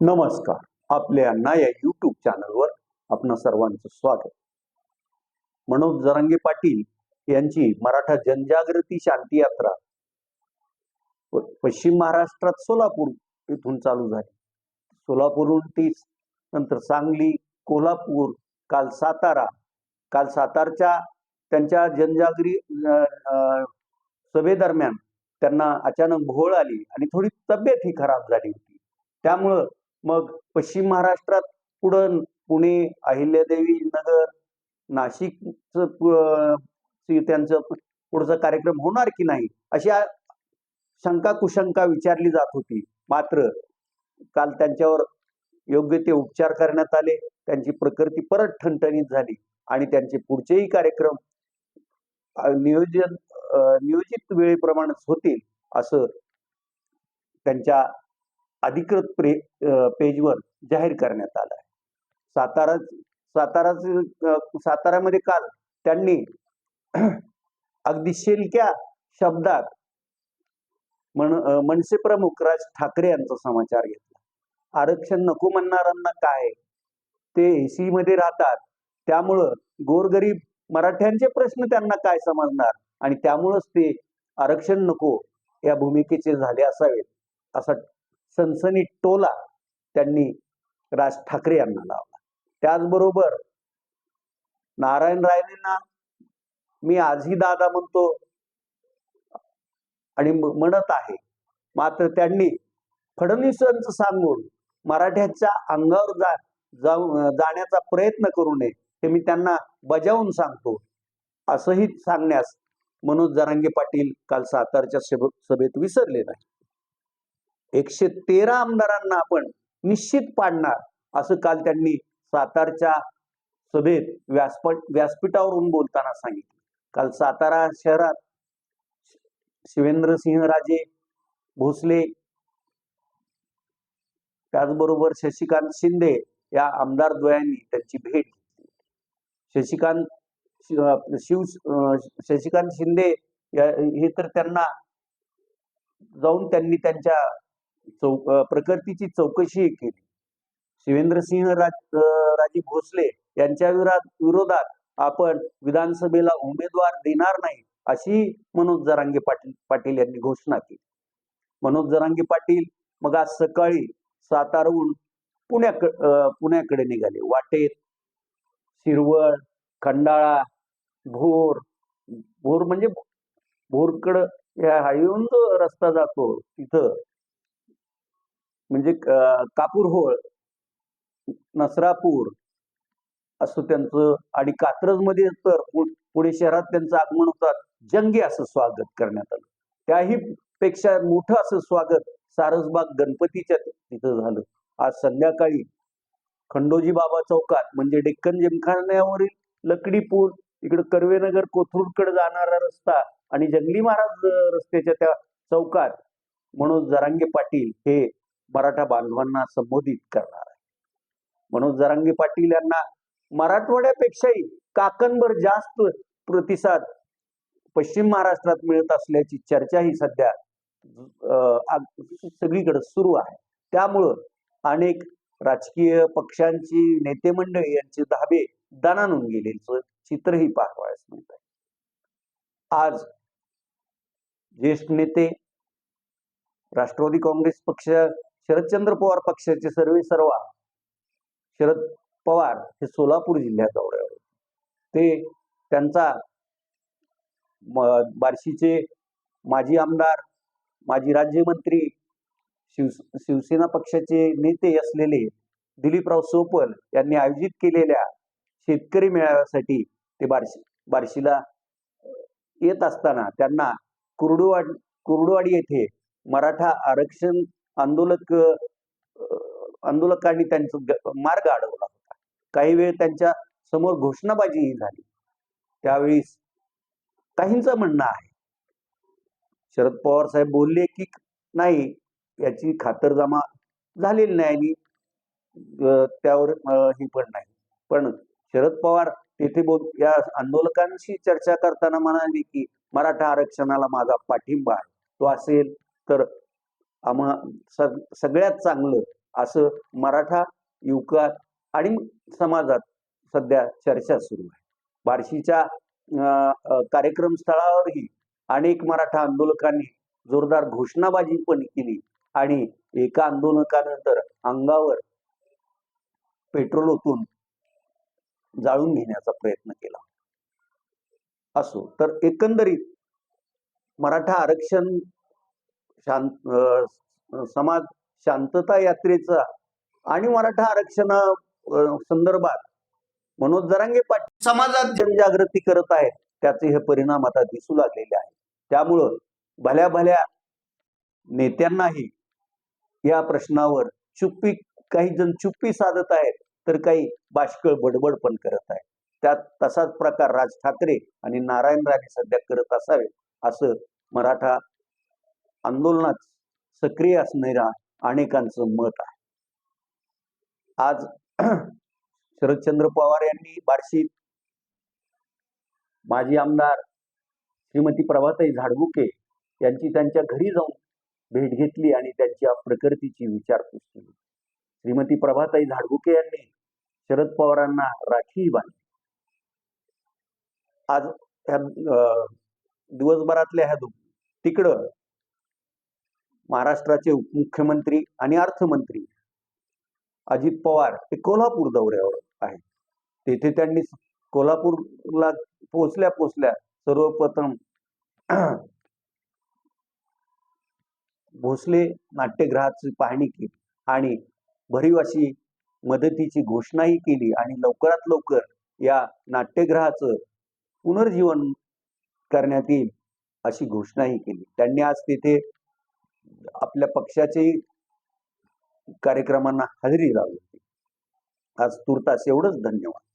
नमस्कार. आपल्या अण्णा या युट्यूब चॅनलवर आपण सर्वांचं स्वागत. मनोज जरांगे पाटील यांची मराठा जनजागृती शांती यात्रा. पश्चिम महाराष्ट्रात सोलापूर इथून चालू झाली. सोलापूरहून तीस नंतर सांगली कोल्हापूर काल सातारा. काल सातारच्या त्यांच्या जनजागरी सभेदरम्यान त्यांना अचानक घोळ आली आणि थोडी तब्येत ही खराब झाली होती. त्यामुळं मग पश्चिम महाराष्ट्रात पुढं पुणे अहिल्यादेवी नगर नाशिकचं त्यांचं पुढचा कार्यक्रम होणार की नाही अशा शंका कुशंका विचारली जात होती. मात्र काल त्यांच्यावर योग्य ते उपचार करण्यात आले त्यांची प्रकृती परत ठणठणीत झाली आणि त्यांचे पुढचेही कार्यक्रम नियोजन नियोजित वेळेप्रमाणेच होतील असं त्यांच्या अधिकृत प्रे पेजवर जाहीर करण्यात आलं आहे. सातारा साताराच साताऱ्यामध्ये काल त्यांनी अगदी शेलक्या शब्दात मन मनसे प्रमुख राज ठाकरे यांचा समाचार घेतला. आरक्षण नको म्हणणाऱ्यांना काय? ते एसी मध्ये राहतात. त्यामुळं गोरगरीब मराठ्यांचे प्रश्न त्यांना काय समजणार? आणि त्यामुळंच ते आरक्षण नको या भूमिकेचे झाले असावेत असा सनसनी टोला त्यांनी राज ठाकरे यांना लावला. त्याचबरोबर नारायण राणेंना मी आजही दादा म्हणतो आणि म्हणत आहे. मात्र त्यांनी फडणवीसांचं सांगून मराठ्याच्या अंगावर जा जाऊ जाण्याचा प्रयत्न करू नये हे मी त्यांना बजावून सांगतो. असंही सांगण्यास मनोज जरांगे पाटील काल सातारच्या सभेत विसरले नाही एकशे तेरा आमदारांना आपण निश्चित पाडणार असं काल त्यांनी सातारच्या सभेत व्यासपीठ व्यासपीठावरून बोलताना सांगितलं. काल सातारा शहरात शिवेंद्रसिंह राजे भोसले त्याचबरोबर शशिकांत शिंदे या आमदार द्वयांनी त्यांची भेट घेतली. शशिकांत शिव शशिकांत शिंदे हे तर त्यांना जाऊन त्यांनी त्यांच्या चौ अं, प्रकृतीची चौकशी केली. शिवेंद्रसिंह राज राजे भोसले यांच्या विरोधात विरोधात आपण विधानसभेला उमेदवार देणार नाही अशी मनोज जरांगे पाटील पाटील यांनी घोषणा केली. मनोज जरांगे पाटील मग आज सकाळी सातारहून पुण्याक पुण्याकडे निघाले. वाटेत शिरवळ खंडाळा भोर भोर म्हणजे भोरकड या हायवेहून रस्ता जातो तिथं म्हणजे कापूरहोळ नसरापूर असं त्यांचं आणि कात्रजमध्ये तर पुणे शहरात त्यांचं आगमन होतात. जंगी असं स्वागत करण्यात आलं. त्याही पेक्षा मोठं असं स्वागत सारसबाग गणपतीच्या तिथं झालं. आज संध्याकाळी खंडोजी बाबा चौकात म्हणजे डेक्कन जिमखान्यावरील लकडी पूल इकडे कर्वेनगर कोथरूडकडे जाणारा रस्ता आणि जंगली महाराज रस्त्याच्या त्या चौकात मनोज जरांगे पाटील हे मराठा बांधवांना संबोधित करणार आहे. म्हणून जरांगी पाटील यांना मराठवाड्यापेक्षाही काकणभर जास्त प्रतिसाद पश्चिम महाराष्ट्रात मिळत असल्याची चर्चा ही सध्या सगळीकडे सुरू आहे. त्यामुळं अनेक राजकीय पक्षांची नेते मंडळी यांचे धाबे दणानून गेलेचं चित्रही पाहावयास मिळत आहे. आज ज्येष्ठ नेते राष्ट्रवादी काँग्रेस पक्ष शरदचंद्र पवार पक्षाचे सर्वे सर्वा शरद पवार हे सोलापूर जिल्ह्यात दौऱ्यावर ते त्यांचा बार्शीचे माजी आमदार माजी राज्यमंत्री शिव शिवसेना पक्षाचे नेते असलेले दिलीपराव सोपल यांनी आयोजित केलेल्या शेतकरी मेळाव्यासाठी ते बार्शी बार्शीला येत असताना त्यांना कुर्डुवाड कुर्डुवाडी येथे मराठा आरक्षण आंदोलक आंदोलकांनी त्यांचा मार्ग अडवला होता. काही वेळ त्यांच्यासमोर घोषणाबाजीही झाली. त्यावेळी काहींचं म्हणणं आहे. शरद पवार साहेब बोलले की नाही याची खातरजमा झालेली नाही आणि त्यावर हे ही पण नाही. पण शरद पवार तेथे बोल या आंदोलकांशी चर्चा करताना म्हणाले की मराठा आरक्षणाला माझा पाठिंबा आहे. तो असेल तर आम्हा सग- सगळ्यात चांगलं असं मराठा युवकात आणि समाजात सध्या चर्चा सुरू आहे. बार्शीच्या कार्यक्रम स्थळावरही अनेक मराठा आंदोलकांनी जोरदार घोषणाबाजी पण केली आणि एका आंदोलकानंतर अंगावर पेट्रोल ओतून जाळून घेण्याचा प्रयत्न केला. असो तर एकंदरीत मराठा आरक्षण शांत समाज शांतता यात्रेचा आणि मराठा आरक्षणा संदर्भात मनोज जरांगे पाटील समाजात जनजागृती करत आहेत त्याचे हे परिणाम आता दिसू लागलेले आहेत. त्यामुळं भल्या भल्या नेत्यांनाही या प्रश्नावर चुप्पी काही जण चुप्पी साधत आहेत तर काही बाष्कळ बडबड पण करत आहेत. त्यात तसाच प्रकार राज ठाकरे आणि नारायण राणे सध्या करत असावे असं मराठा आंदोलनात सक्रिय असणाऱ्या अनेकांचं मत आहे. आज शरदचंद्र पवार यांनी बार्शीत माजी आमदार श्रीमती प्रभाताई झाडबुके यांची त्यांच्या घरी जाऊन भेट घेतली आणि त्यांच्या प्रकृतीची विचारपूस केली. श्रीमती प्रभाताई झाडबुके यांनी शरद पवारांना राखी बांधली. आज ह्या दिवसभरातल्या ह्या तिकडं महाराष्ट्राचे उपमुख्यमंत्री आणि अर्थमंत्री अजित पवार हे कोल्हापूर दौऱ्यावर आहेत. तेथे त्यांनी कोल्हापूरला पोचल्या पोचल्या सर्वप्रथम भोसले नाट्यगृहाची पाहणी केली आणि भरीव अशी मदतीची घोषणाही केली आणि लवकरात लवकर या नाट्यगृहाचं पुनर्जीवन करण्यात येईल अशी घोषणाही केली. त्यांनी आज तिथे आपल्या पक्षाच्याही कार्यक्रमांना हजेरी लावली आज तुर्तास एवढंच धन्यवाद.